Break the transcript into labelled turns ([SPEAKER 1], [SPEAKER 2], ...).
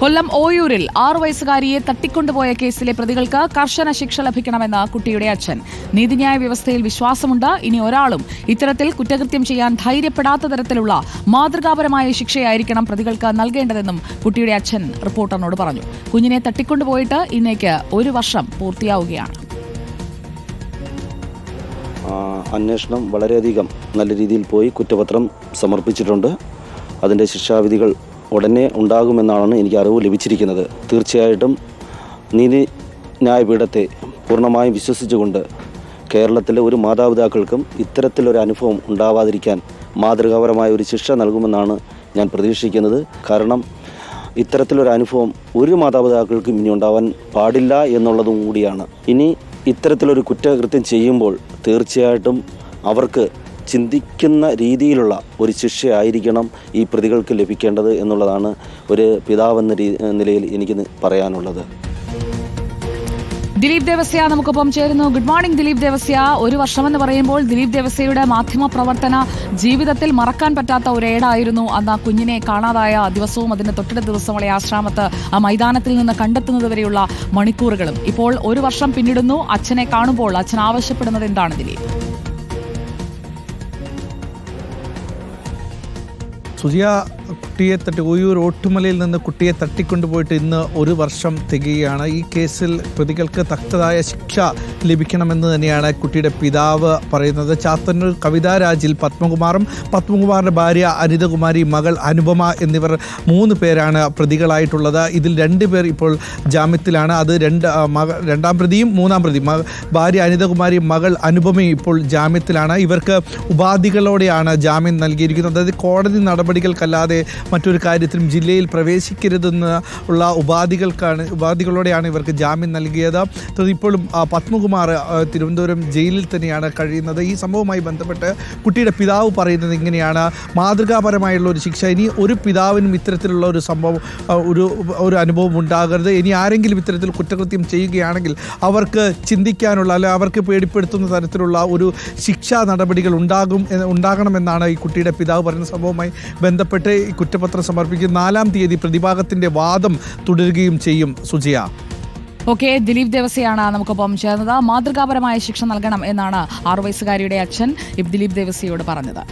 [SPEAKER 1] കൊല്ലം ഓയൂരിൽ ആറു വയസ്സുകാരിയെ തട്ടിക്കൊണ്ടുപോയ കേസിലെ പ്രതികൾക്ക് കർശന ശിക്ഷ ലഭിക്കണമെന്ന് കുട്ടിയുടെ അച്ഛൻ. നീതിന്യായ വ്യവസ്ഥയിൽ വിശ്വാസമുണ്ട്. ഇനി ഒരാളും ഇത്തരത്തിൽ കുറ്റകൃത്യം ചെയ്യാൻ ധൈര്യപ്പെടാത്ത തരത്തിലുള്ള മാതൃകാപരമായ ശിക്ഷയായിരിക്കണം പ്രതികൾക്ക് നൽകേണ്ടതെന്നും കുട്ടിയുടെ അച്ഛൻ റിപ്പോർട്ടറിനോട് പറഞ്ഞു. കുഞ്ഞിനെ തട്ടിക്കൊണ്ടുപോയിട്ട് ഇന്നേക്ക് ഒരു വർഷം പൂർത്തിയാവുകയാണ്.
[SPEAKER 2] അന്വേഷണം വളരെയധികം നല്ല രീതിയിൽ പോയി കുറ്റപത്രം സമർപ്പിച്ചിട്ടുണ്ട്. അതിന്റെ ശിക്ഷാവിധികൾ ഉടനെ ഉണ്ടാകുമെന്നാണ് എനിക്ക് അറിവ് ലഭിച്ചിരിക്കുന്നത്. തീർച്ചയായിട്ടും നീതി ന്യായപീഠത്തെ പൂർണമായും വിശ്വസിച്ചുകൊണ്ട് കേരളത്തിലെ ഒരു മാതാപിതാക്കൾക്കും ഇത്തരത്തിലൊരു അനുഭവം ഉണ്ടാവാതിരിക്കാൻ മാതൃകാപരമായ ഒരു ശിക്ഷ നൽകുമെന്നാണ് ഞാൻ പ്രതീക്ഷിക്കുന്നത്. കാരണം ഇത്തരത്തിലൊരു അനുഭവം ഒരു മാതാപിതാക്കൾക്കും ഇനി ഉണ്ടാവാൻ പാടില്ല എന്നുള്ളതും കൂടിയാണ്. ഇനി ഇത്തരത്തിലൊരു കുറ്റകൃത്യം ചെയ്യുമ്പോൾ തീർച്ചയായിട്ടും അവർക്ക് ചിന്തിക്കുന്ന രീതിയിലുള്ള ഒരു ശിക്ഷയായിരിക്കണം ഈ പ്രതികൾക്ക് ലഭിക്കേണ്ടത് എന്നുള്ളതാണ് ഒരു പിതാവെന്ന നിലയിൽ എനിക്ക് പറയാനുള്ളത്.
[SPEAKER 1] ദിലീപ് ദേവസ്യ നമുക്കൊപ്പം ചേരുന്നു. Good morning Dileep Devasya. ഒരു വർഷമെന്ന് പറയുമ്പോൾ ദിലീപ് ദേവസ്യയുടെ മാധ്യമ പ്രവർത്തന ജീവിതത്തിൽ മറക്കാൻ പറ്റാത്ത ഒരു ഏടായിരുന്നു. അന്ന് ആ കുഞ്ഞിനെ കാണാതായ ദിവസവും അതിന്റെ തൊട്ടടുത്ത ദിവസങ്ങളെ ആശ്രാമത്ത് ആ മൈതാനത്തിൽ നിന്ന് കണ്ടെത്തുന്നത് വരെയുള്ള മണിക്കൂറുകളും ഇപ്പോൾ ഒരു വർഷം പിന്നിടുന്നു. അച്ഛനെ കാണുമ്പോൾ അച്ഛൻ ആവശ്യപ്പെടുന്നത് എന്താണ് ദിലീപ്?
[SPEAKER 3] സുജിയ കുട്ടിയെ തട്ടി ഒയൂർ ഓട്ടുമലയിൽ നിന്ന് കുട്ടിയെ തട്ടിക്കൊണ്ടുപോയിട്ട് ഇന്ന് ഒരു വർഷം തികയാണ് ഈ കേസിൽ പ്രതികൾക്ക് തക്കതായ ശിക്ഷ ലഭിക്കണമെന്ന് തന്നെയാണ് കുട്ടിയുടെ പിതാവ് പറയുന്നത്. ചാത്തന്നൂർ കവിതാ രാജിൽ പത്മകുമാറും പത്മകുമാറിന്റെ ഭാര്യ അനിതകുമാരി മകൾ അനുപമ എന്നിവർ മൂന്ന് പേരാണ് പ്രതികളായിട്ടുള്ളത്. ഇതിൽ രണ്ട് പേർ ഇപ്പോൾ ജാമ്യത്തിലാണ്. അത് രണ്ട് മക രണ്ടാം പ്രതിയും മൂന്നാം പ്രതി ഭാര്യ അനിതകുമാരി മകൾ അനുപമയും ഇപ്പോൾ ജാമ്യത്തിലാണ്. ഇവർക്ക് ഉപാധികളോടെയാണ് ജാമ്യം നൽകിയിരിക്കുന്നത്. അതായത് കോടതി നടപടികൾക്കല്ലാതെ മറ്റൊരു കാര്യത്തിലും ജില്ലയിൽ പ്രവേശിക്കരുതെന്ന് ഉള്ള ഉപാധികൾക്കാണ് ഉപാധികളോടെയാണ് ഇവർക്ക് ജാമ്യം നൽകിയത്. ഇപ്പോഴും പത്മകുമാർ തിരുവനന്തപുരം ജയിലിൽ തന്നെയാണ് കഴിയുന്നത്. ഈ സംഭവവുമായി ബന്ധപ്പെട്ട് കുട്ടിയുടെ പിതാവ് പറയുന്നത് ഇങ്ങനെയാണ്. മാതൃകാപരമായുള്ള ഒരു ശിക്ഷ ഇനി ഒരു പിതാവിനും ഇത്തരത്തിലുള്ള ഒരു സംഭവം ഒരു ഒരു അനുഭവം ഉണ്ടാകരുത്. ഇനി ആരെങ്കിലും ഇത്തരത്തിൽ കുറ്റകൃത്യം ചെയ്യുകയാണെങ്കിൽ അവർക്ക് ചിന്തിക്കാനുള്ള അല്ലെ അവർക്ക് പേടിപ്പെടുത്തുന്ന തരത്തിലുള്ള ഒരു ശിക്ഷാ നടപടികൾ ഉണ്ടാകും ഉണ്ടാകണമെന്നാണ് ഈ കുട്ടിയുടെ പിതാവ് പറയുന്ന സംഭവവുമായി ബന്ധപ്പെട്ട് ഈ കുറ്റപത്രം സമർപ്പിക്കും നാലാം തീയതി പ്രതിഭാഗത്തിന്റെ വാദം തുടരുകയും ചെയ്യും സുജയ.
[SPEAKER 1] ഓക്കെ ദിലീപ് ദേവസ്യയാണ് നമുക്കൊപ്പം ചേർന്നത്. മാതൃകാപരമായ ശിക്ഷ നൽകണം എന്നാണ് ആറു വയസ്സുകാരിയുടെ അച്ഛൻ ദിലീപ് ദേവസ്യയോട് പറഞ്ഞത്.